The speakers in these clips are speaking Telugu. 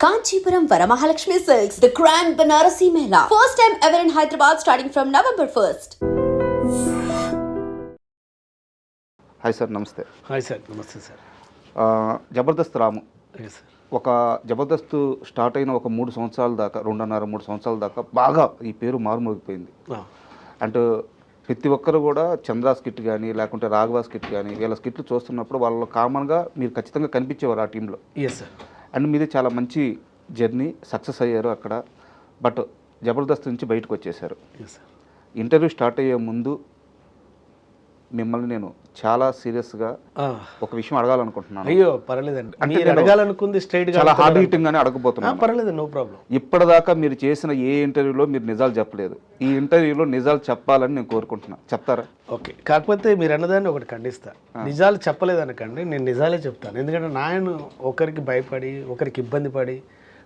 Kanchipuram Varamahalakshmi Silks, the grand Banarasi Mela. First time ever in Hyderabad starting from November 1st. Hi sir namaste hi sir namaste sir Jabardasth Ramu yes sir ఒక జబర్దస్త్ స్టార్ట్ అయిన ఒక మూడు సంవత్సరాల దాకా రెండున్నర మూడు సంవత్సరాల దాకా బాగా ఈ పేరు మారుమోగిపోయింది. అండ్ ప్రతి ఒక్కరు కూడా చంద్రా స్కిట్ కానీ లేకుంటే రాఘవ స్కిట్ కానీ వీళ్ళ స్కిట్లు చూస్తున్నప్పుడు వాళ్ళు కామన్గా మీరు ఖచ్చితంగా కనిపించేవారు ఆ టీంలో ఎస్ సార్ అండ్ మీది చాలా మంచి జర్నీ సక్సెస్ అయ్యారు అక్కడ. బట్ జబర్దస్త్ నుంచి బయటకు వచ్చేసారు. ఇంటర్వ్యూ స్టార్ట్ అయ్యే ముందు మిమ్మల్ని నేను చాలా సీరియస్గా ఒక విషయం అడగాలనుకుంటున్నాను. అయ్యో పర్లేదండి మీరు అడగాలనుకుంది స్ట్రైట్గా చాలా హార్డ్. హిట్టింగ్ అడగబోతున్నాను. పర్లేదు నో ప్రాబ్లం ఇప్పటిదాకా మీరు చేసిన ఏ ఇంటర్వ్యూలో మీరు నిజాలు చెప్పలేదు. ఈ ఇంటర్వ్యూలో నిజాలు చెప్పాలని నేను కోరుకుంటున్నా చెప్తారా? ఓకే. కాకపోతే మీరు అన్నదాన్ని ఒకటి ఖండిస్తా. నిజాలు చెప్పలేదనకండి నేను నిజాలే చెప్తాను. ఎందుకంటే నేను ఒకరికి భయపడి ఒకరికి ఇబ్బంది పడి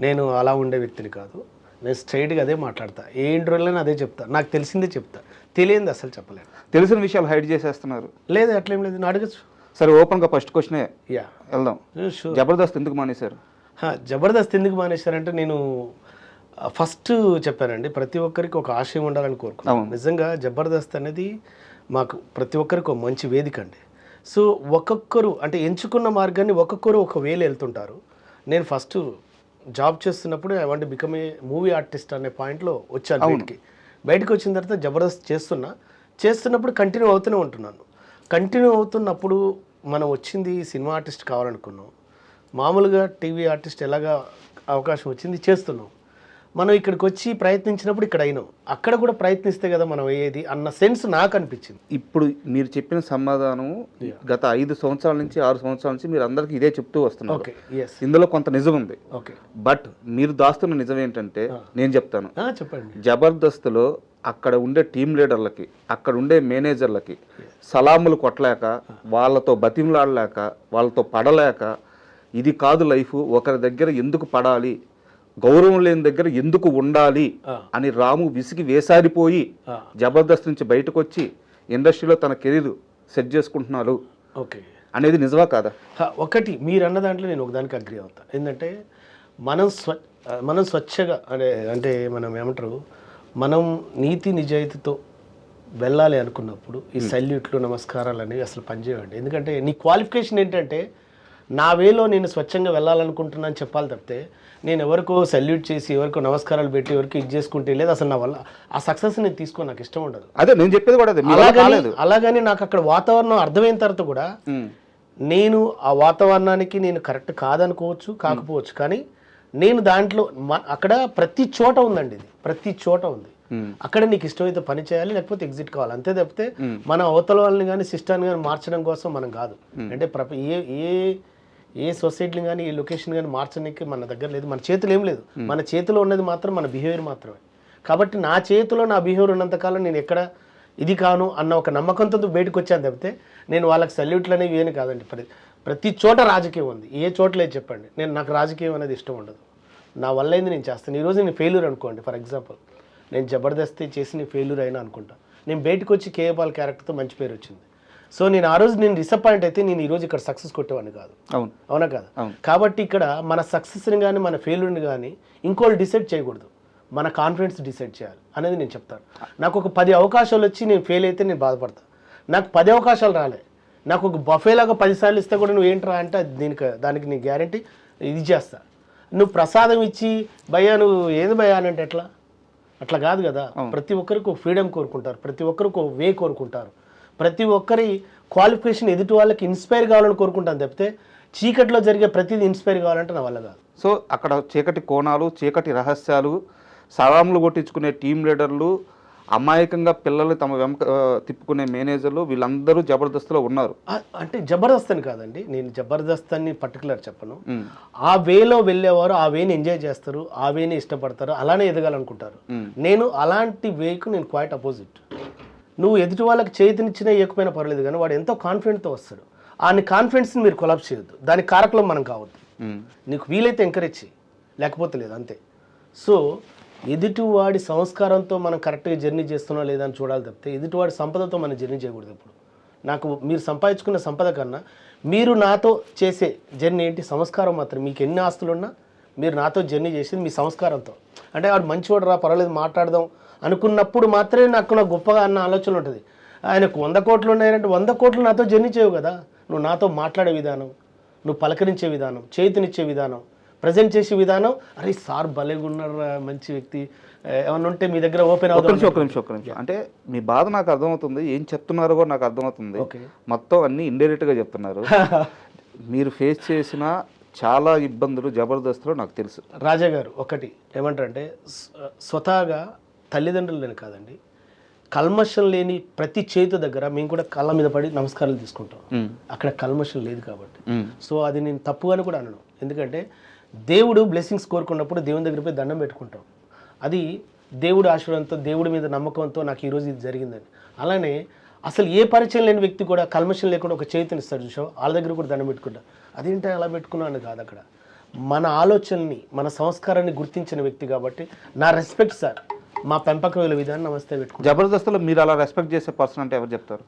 నేను అలా ఉండే వ్యక్తిని కాదు. నేను స్ట్రైట్గా అదే మాట్లాడతా. ఏ ఇంటర్వ్యూలో అదే చెప్తా. నాకు తెలిసిందే చెప్తా. తెలియంది అసలు చెప్పలేను. తెలిసిన విషయాలు హైడ్ చేసేస్తున్నారు. లేదు అట్లేం లేదు. నేను అడగచ్చు. సరే ఓపెన్గా ఫస్ట్ క్వశ్చనే యా. వెళ్దాం. జబర్దస్త్ ఎందుకు మానేశారు? హా, జబర్దస్త్ ఎందుకు మానేశారంటే నేను ఫస్ట్ చెప్పానండి ప్రతి ఒక్కరికి ఒక ఆశయం ఉండాలని కోరుకున్నాను. నిజంగా జబర్దస్త్ అనేది మాకు ప్రతి ఒక్కరికి ఒక మంచి వేదిక అండి. సో ఒక్కొక్కరు అంటే ఎంచుకున్న మార్గాన్ని ఒక్కొక్కరు ఒక వేలు వెళ్తుంటారు. నేను ఫస్ట్ జాబ్ చేస్తున్నప్పుడు I want become a movie artist అనే పాయింట్లో వచ్చాను బయటికి. బయటకు వచ్చిన తర్వాత జబర్దస్త్ చేస్తున్నా. చేస్తున్నప్పుడు కంటిన్యూ అవుతూనే ఉంటున్నాను. కంటిన్యూ అవుతున్నప్పుడు మనం వచ్చింది సినిమా ఆర్టిస్ట్ కావాలనుకున్నాం. మామూలుగా టీవీ ఆర్టిస్ట్ ఎలాగా అవకాశం వచ్చింది చేస్తున్నాం. మనం ఇక్కడికి వచ్చి ప్రయత్నించినప్పుడు ఇక్కడ అయినాం. అక్కడ కూడా ప్రయత్నిస్తే కదా మనం అయ్యేది అన్న సెన్స్ నాకు అనిపించింది ఇప్పుడు మీరు చెప్పిన సమాధానం గత ఐదు సంవత్సరాల నుంచి ఆరు సంవత్సరాల నుంచి మీరు అందరికీ ఇదే చెప్తూ వస్తున్నారు. ఇందులో కొంత నిజం ఉంది బట్ మీరు దాస్తున్న నిజం ఏంటంటే నేను చెప్తాను. చెప్పండి. జబర్దస్త్లో అక్కడ ఉండే టీం లీడర్లకి అక్కడ ఉండే మేనేజర్లకి సలాములు కొట్టలేక వాళ్ళతో బతిమలాడలేక వాళ్ళతో పడలేక ఇది కాదు లైఫ్ ఒకరి దగ్గర ఎందుకు పడాలి గౌరవం లేని దగ్గర ఎందుకు ఉండాలి. అని రాము విసిగి వేసారిపోయి జబర్దస్త్ నుంచి బయటకు వచ్చి ఇండస్ట్రీలో తన కెరీర్ సెట్ చేసుకుంటున్నారు ఓకే. అనేది నిజమా కాదా? ఒకటి మీరు అన్న దాంట్లో నేను ఒకదానికి అగ్రి అవుతా. ఏంటంటే మనం స్వ మనం స్వచ్ఛగా అంటే అంటే మనం ఏమంటారు మనం నీతి నిజాయితీతో వెళ్ళాలి అనుకున్నప్పుడు ఈ సల్యూట్లు నమస్కారాలు అనేవి అసలు పనిచేయండి ఎందుకంటే నీ క్వాలిఫికేషన్ ఏంటంటే నా వేలో నేను స్వచ్ఛంగా వెళ్ళాలనుకుంటున్నాను చెప్పాలి తప్పితే నేను ఎవరికో సల్యూట్ చేసి ఎవరికో నమస్కారాలు పెట్టి ఎవరికి ఇది చేసుకుంటే లేదు అసలు నా వల్ల ఆ సక్సెస్ నేను తీసుకో నాకు ఇష్టం ఉండదు. అదే నేను చెప్పేది కూడా వల్ల అలాగని నాకు అక్కడ వాతావరణం అర్థమైన తర్వాత కూడా. నేను ఆ వాతావరణానికి నేను కరెక్ట్ కాదనుకోవచ్చు కాకపోవచ్చు కానీ నేను దాంట్లో అక్కడ ప్రతి చోట ఉందండి ఇది. ప్రతి చోట ఉంది. అక్కడ నీకు ఇష్టమైతే పని చేయాలి లేకపోతే ఎగ్జిట్ కావాలి. అంతే తప్పితే మన అవతల వాళ్ళని కానీ సిస్టాన్ని కానీ మార్చడం కోసం మనం కాదు. అంటే ఏ ఏ ఏ సొసైటీని కానీ ఏ లొకేషన్ కానీ మార్చడానికి మన దగ్గర లేదు. మన చేతులు ఏం లేదు. మన చేతిలో ఉన్నది మాత్రం మన బిహేవియర్ మాత్రమే. కాబట్టి నా చేతిలో నా బిహేవియర్ ఉన్నంతకాలం నేను ఎక్కడ ఇది కాను అన్న ఒక నమ్మకంతో బయటకు వచ్చాను తప్పితే నేను వాళ్ళకి సల్యూట్లు అనేవి ఏమి కాదండి. ప్రతి ప్రతి చోట రాజకీయం ఉంది. ఏ చోట లేదు చెప్పండి. నేను నాకు రాజకీయం అనేది ఇష్టం ఉండదు. నా వల్ల అయింది నేను చేస్తాను. ఈరోజు నేను ఫెయిల్యూర్ అనుకోండి. ఫర్ ఎగ్జాంపుల్ నేను జబర్దస్తి చేసి నేను ఫెయిల్యూర్ అయినా అనుకుంటా. నేను బయటకు వచ్చి కేఏపాల్ క్యారెక్టర్తో మంచి పేరు వచ్చింది. సో నేను ఆ రోజు నేను డిసప్పాయింట్ అయితే నేను ఈరోజు ఇక్కడ సక్సెస్ కొట్టేవాడిని కాదు. అవును. అవునా కాదు. కాబట్టి ఇక్కడ మన సక్సెస్ని కానీ మన ఫెయిల్యూర్ని కానీ ఇంకోళ్ళు డిసైడ్ చేయకూడదు. మన కాన్ఫిడెన్స్ డిసైడ్ చేయాలి అనేది నేను చెప్తాను. నాకు ఒక పది అవకాశాలు వచ్చి నేను ఫెయిల్ అయితే నేను బాధపడతాను నాకు పది అవకాశాలు రాలే. నాకు ఒక బఫేలాగా పదిసార్లు ఇస్తే కూడా నువ్వు ఏంట్రా అంటే అది దీనికి దానికి నీ గ్యారంటీ ఇది చేస్తా. నువ్వు ప్రసాదం ఇచ్చి భయ్యా నువ్వు ఏది భయ్యా అని అంటే ఎట్లా? అట్లా కాదు కదా. ప్రతి ఒక్కరికి ఒక ఫ్రీడమ్ కోరుకుంటారు. ప్రతి ఒక్కరికి ఒక వే కోరుకుంటారు. ప్రతి ఒక్కరి క్వాలిఫికేషన్ ఎదుటి వాళ్ళకి ఇన్స్పైర్ కావాలని కోరుకుంటాను తప్పితే చీకట్లో జరిగే ప్రతిదీ ఇన్స్పైర్ కావాలంటే నా వల్ల కాదు. సో అక్కడ చీకటి కోణాలు చీకటి రహస్యాలు సలాములు కొట్టించుకునే టీం లీడర్లు అమాయకంగా పిల్లలు తమ వెంక తిప్పుకునే మేనేజర్లు వీళ్ళందరూ జబర్దస్త్లో ఉన్నారు. అంటే జబర్దస్త్ అని కాదండి నేను జబర్దస్త్ అని పర్టికులర్ చెప్పను. ఆ వేలో వెళ్ళేవారు ఆ వేని ఎంజాయ్ చేస్తారు ఆ వేని ఇష్టపడతారు అలానే ఎదగాలనుకుంటారు. నేను అలాంటి వేకు నేను క్వైట్ అపోజిట్. నువ్వు ఎదుటి వాళ్ళకి చేతినిచ్చినా ఇవ్వకపోయినా పర్లేదు కానీ వాడు ఎంతో కాన్ఫిడెంట్తో వస్తాడు. ఆ కాన్ఫిడెన్స్ని మీరు కొలాప్స్ చేయొద్దు. దాని కారకులం మనం కావద్దు. నీకు వీలైతే ఎంకరేజ్ చేయి లేకపోతే లేదు అంతే. సో ఎదుటివాడి సంస్కారంతో మనం కరెక్ట్గా జర్నీ చేస్తున్నా లేదా అని చూడాలి తప్పితే ఎదుటివాడి సంపదతో మనం జర్నీ చేయకూడదు ఇప్పుడు నాకు మీరు సంపాదించుకున్న సంపద కన్నా మీరు నాతో చేసే జర్నీ ఏంటి? సంస్కారం మాత్రం. మీకు ఎన్ని ఆస్తులు ఉన్నా మీరు నాతో జర్నీ చేసింది మీ సంస్కారంతో. అంటే వాడు మంచివాడు రా పర్వాలేదు మాట్లాడదాం అనుకున్నప్పుడు మాత్రమే నాకు నాకు గొప్పగా అన్న ఆలోచన ఉంటుంది. ఆయనకు వంద కోట్లు ఉన్నాయంటే వంద కోట్లు నాతో జర్నీ చేయవు కదా. నువ్వు నాతో మాట్లాడే విధానం నువ్వు పలకరించే విధానం చేతినిచ్చే విధానం ప్రజెంట్ చేసే విధానం అరే సార్ భలేగా ఉన్నారు మంచి వ్యక్తి. ఏమన్నా ఉంటే మీ దగ్గర ఓపెన్ అవుతుంది ఒక్క నిమిషం ఒక్క నిమిషం. అంటే మీ బాధ నాకు అర్థమవుతుంది ఏం చెప్తున్నారో కూడా నాకు అర్థమవుతుంది. మొత్తం అన్ని ఇండైరెక్ట్గా చెప్తున్నారు. మీరు ఫేస్ చేసిన చాలా ఇబ్బందులు జబర్దస్త్లో నాకు తెలుసు. రాజా గారు ఒకటి ఏమంటారంటే స్వ- స్వతహాగా తల్లిదండ్రులని కాదండి. కల్మషం లేని ప్రతి చేతు దగ్గర మేము కూడా కళ్ళ మీద పడి నమస్కారాలు తీసుకుంటాం. అక్కడ కల్మషం లేదు కాబట్టి. సో అది నేను తప్పుగాని కూడా అనను. ఎందుకంటే దేవుడు బ్లెస్సింగ్స్ కోరుకున్నప్పుడు దేవుని దగ్గర పోయి దండం పెట్టుకుంటాం. అది దేవుడు ఆశీర్వాదంతో దేవుడి మీద నమ్మకంతో నాకు ఈరోజు ఇది జరిగిందని అలానే అసలు ఏ పరిచయం లేని వ్యక్తి కూడా కల్మషం లేకుండా ఒక చేతిని ఇస్తాడు చూసావు? వాళ్ళ దగ్గర కూడా దండం పెట్టుకుంటా. అదేంటి అలా పెట్టుకున్నాను కాదు అక్కడ. మన ఆలోచనని మన సంస్కారాన్ని గుర్తించిన వ్యక్తి కాబట్టి నా రెస్పెక్ట్ సార్ మా పెంపకం విధానం నమస్తే పెట్టుకుంటాను జబర్దస్త్లో మీరు అలా రెస్పెక్ట్ చేసే పర్సన్ అంటే ఎవరు చెప్తారు?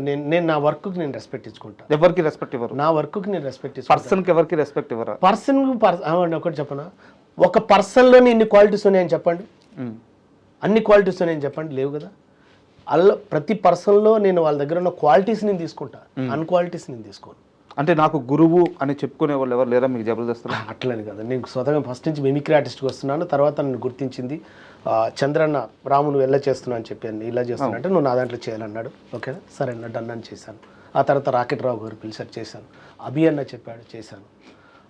నేను నేను నా వర్క్కి నేను రెస్పెక్ట్ ఇచ్చుకుంటా. ఎవరికి రెస్పెక్ట్ ఇవ్వరు? నా వర్క్కి నేను రెస్పెక్ట్ పర్సన్కి ఎవరికి రెస్పెక్ట్ ఇవ్వరా? పర్సన్ పర్సన్ ఒకటి చెప్పనా? ఒక పర్సన్లోనే ఇన్ని క్వాలిటీస్ ఉన్నాయని చెప్పండి. అన్ని క్వాలిటీస్ ఉన్నాయని చెప్పండి లేవు కదా? అల్ల ప్రతి పర్సన్లో నేను వాళ్ళ దగ్గర ఉన్న క్వాలిటీస్ నేను తీసుకుంటా. అన్క్వాలిటీస్ నేను తీసుకోను. అంటే నాకు గురువు అని చెప్పుకునే వాళ్ళు ఎవరు లేరా మీకు జబర్దస్త్లో అట్లని కదా. నేను స్వతగా ఫస్ట్ నుంచి మిమిక్రీ ఆర్టిస్ట్కి వస్తున్నాను. తర్వాత నన్ను గుర్తించింది చంద్రన్న రాము నువ్వు ఎలా చేస్తున్నావు అని చెప్పాను ఇలా చేస్తున్నా అంటే నువ్వు నా దాంట్లో చేయాలన్నాడు. ఓకే సరే అన్న డన్ అని చేశాను. ఆ తర్వాత రాకెట్ రావు గారు పిలిచారు చేశాను. అభి అన్న చెప్పాడు చేశాను.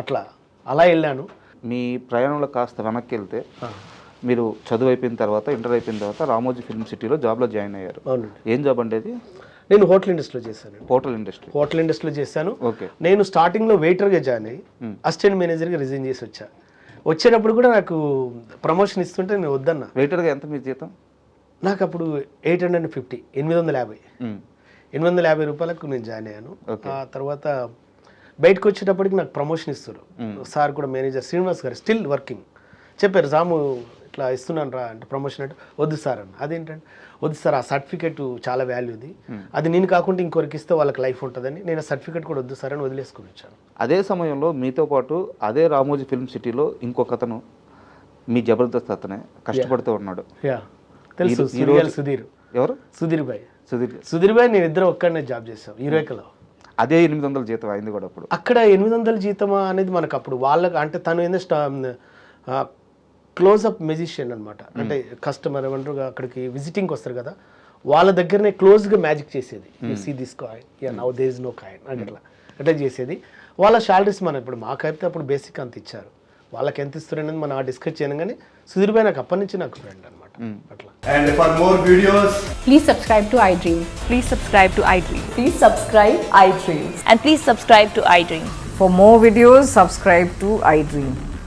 అట్లా అలా వెళ్ళాను. మీ ప్రయాణంలో కాస్త వెనక్కి వెళ్తే మీరు చదువు అయిపోయిన తర్వాత ఇంటర్ అయిపోయిన తర్వాత రామోజీ ఫిల్మ్ సిటీలో జాబ్లో జాయిన్ అయ్యారు. ఏం జాబ్ అంటే అది? నేను హోటల్ ఇండస్ట్రీలో చేశాను. Hotel industry. హోటల్ ఇండస్ట్రీలో చేశాను. నేను స్టార్టింగ్లో వెయిటర్గా జాయిన్ అయ్యి అసిస్టెంట్ మేనేజర్గా రిజైన్ చేసి వచ్చా. వచ్చేటప్పుడు కూడా నాకు ప్రమోషన్ ఇస్తుంటే నేను వద్దన్నా. వెయిటర్గా ఎంత మీ జీతం? నాకు అప్పుడు ఎయిట్ హండ్రెడ్ అండ్ ఫిఫ్టీ ఎనిమిది వందల యాభై. ఎనిమిది వందల యాభై రూపాయలకు నేను జాయిన్ అయ్యాను. ఆ తర్వాత బయటకు వచ్చేటప్పటికి నాకు ప్రమోషన్ ఇస్తారు సార్ కూడా మేనేజర్ శ్రీనివాస్ గారు స్టిల్ వర్కింగ్. చెప్పారు రాము ఇట్లా ఇస్తున్నాను రా అంటే ప్రమోషన్ అంటే వద్దు సార్ అన్న. అదేంటంటే వద్దు సార్ ఆ సర్టిఫికేట్ చాలా వాల్యూది అది నేను కాకుండా ఇంకొకరికి ఇస్తే వాళ్ళకి లైఫ్ ఉంటుందని నేను సర్టిఫికేట్ కూడా వద్దు సార్ అని వదిలేసుకుని వచ్చాను. అదే సమయంలో మీతో పాటు అదే రామోజీ ఫిల్మ్ సిటీలో ఇంకొక అతను మీ జబర్దస్త్ అతనే కష్టపడుతూ ఉన్నాడు. యా తెలుసు సుధీర్. ఎవరు? సుధీర్ భాయ్. సుధీర్. సుధీర్ భాయ్ నేను ఇద్దరు ఒక్కడనే జాబ్ చేసాం యూరేకలో అదే ఎనిమిది వందల జీతం అయింది కూడా అప్పుడు. అక్కడ ఎనిమిది వందల జీతమా అనేది మనకు అప్పుడు వాళ్ళకి అంటే తను ఏందో క్లోజ్అప్ మెజిషియన్ అనమాట అంటే కస్టమర్ ఏమంటారు అక్కడికి విజిటింగ్కి వస్తారు కదా వాళ్ళ దగ్గరనే క్లోజ్గా మ్యాజిక్ చేసేది. See this coin ya now there is no coin అని అట్లా అట్లా చేసేది. వాళ్ళ శాలరీస్ మనం ఇప్పుడు మాకైతే అప్పుడు బేసిక్ అంత ఇచ్చారు. వాళ్ళకి ఎంత ఇస్తారు అనేది మనం డిస్కస్ చేయను కానీ సుధీర్ భాయ్ నాకు అప్పటి నుంచి నాకు ఫ్రెండ్ అనమాట అట్లా. And for more videos, Please subscribe to iDream. Please subscribe to iDream. Please subscribe iDreams. And please subscribe to iDream. For more videos, subscribe to iDream. please like, share, and